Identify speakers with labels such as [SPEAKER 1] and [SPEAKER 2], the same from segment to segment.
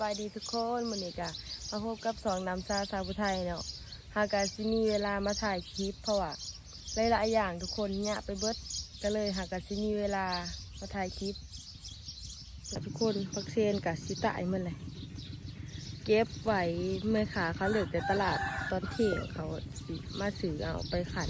[SPEAKER 1] บายดีทุกคนมือนี้ก็มาพบกับสองน้ำซาสาวผู้ไทยเนาะหากาสิมีเวลามาถ่ายคลิปเพราะว่าหลายๆอย่างทุกคนเนี่ยไปเบิดก็เลยหากาสิมีเวลามาถ่ายคลิปทุกคนพักเซนกับสิตายหมันเลยเก็บไว้เมื่อขาเขาเหลือแต่ตลาดตอนเที่ยงเขามาซื้อเอาไปขัน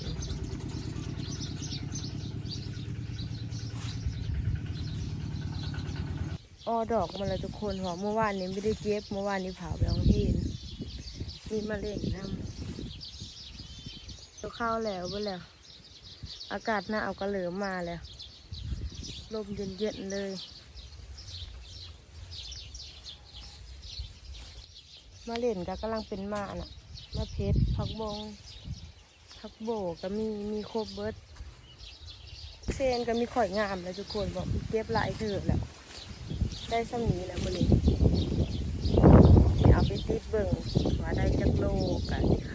[SPEAKER 1] อ้อดอกมันเลยทุกคนเพราะเมื่อวานนี้ไม่ได้เก็บเมื่อวานนี้เผาไปเอาที่มีมาเล่นน้ำตัวข้าวแล้วไปแล้ว อากาศหน้าเอากระเหลือมาแล้ว ลมเย็นๆเลยมาเล่นก็กำลังเป็นมาน่ะมาเพชรพักบงพักโบก็มีมีโคบเบิร์ดเซนก็มีข่อยงามเลยทุกคนบอกเก็บหลายเถือแล้ว ได้สำนีแล้วมื้อนี้สิเอาไปติดเบิ่งว่าได้จักโลกับสิ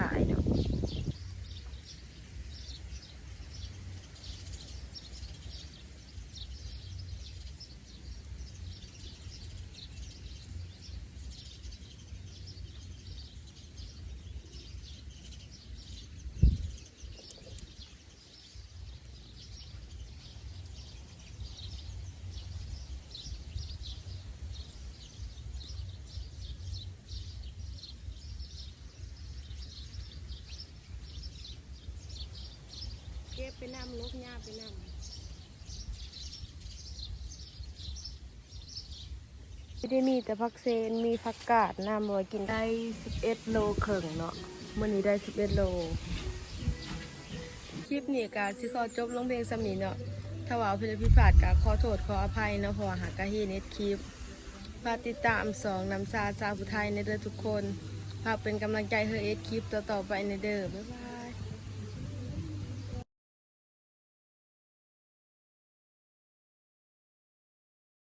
[SPEAKER 1] ไปนำลบหญ้าไปนำไม่ได้มีแต่ผักเซนมีผักกาดนำไว้กินได้11โลครึ่งเนาะมื้อนี้ได้11โลคลิปนี้ก็สิขอจบลงเพลงสำนีเนาะถ้าว่าเพลงพิพาทก็ขอโทษขออภัยเนาะเพราะว่าหากะเฮเน็ตคลิปฝากติดตามสองนำซาซาผู้ไทยในเด้อทุกคนฝากเป็นกำลังใจให้เอ็ดคลิปต่อๆไปในเด้อบ๊ายบาย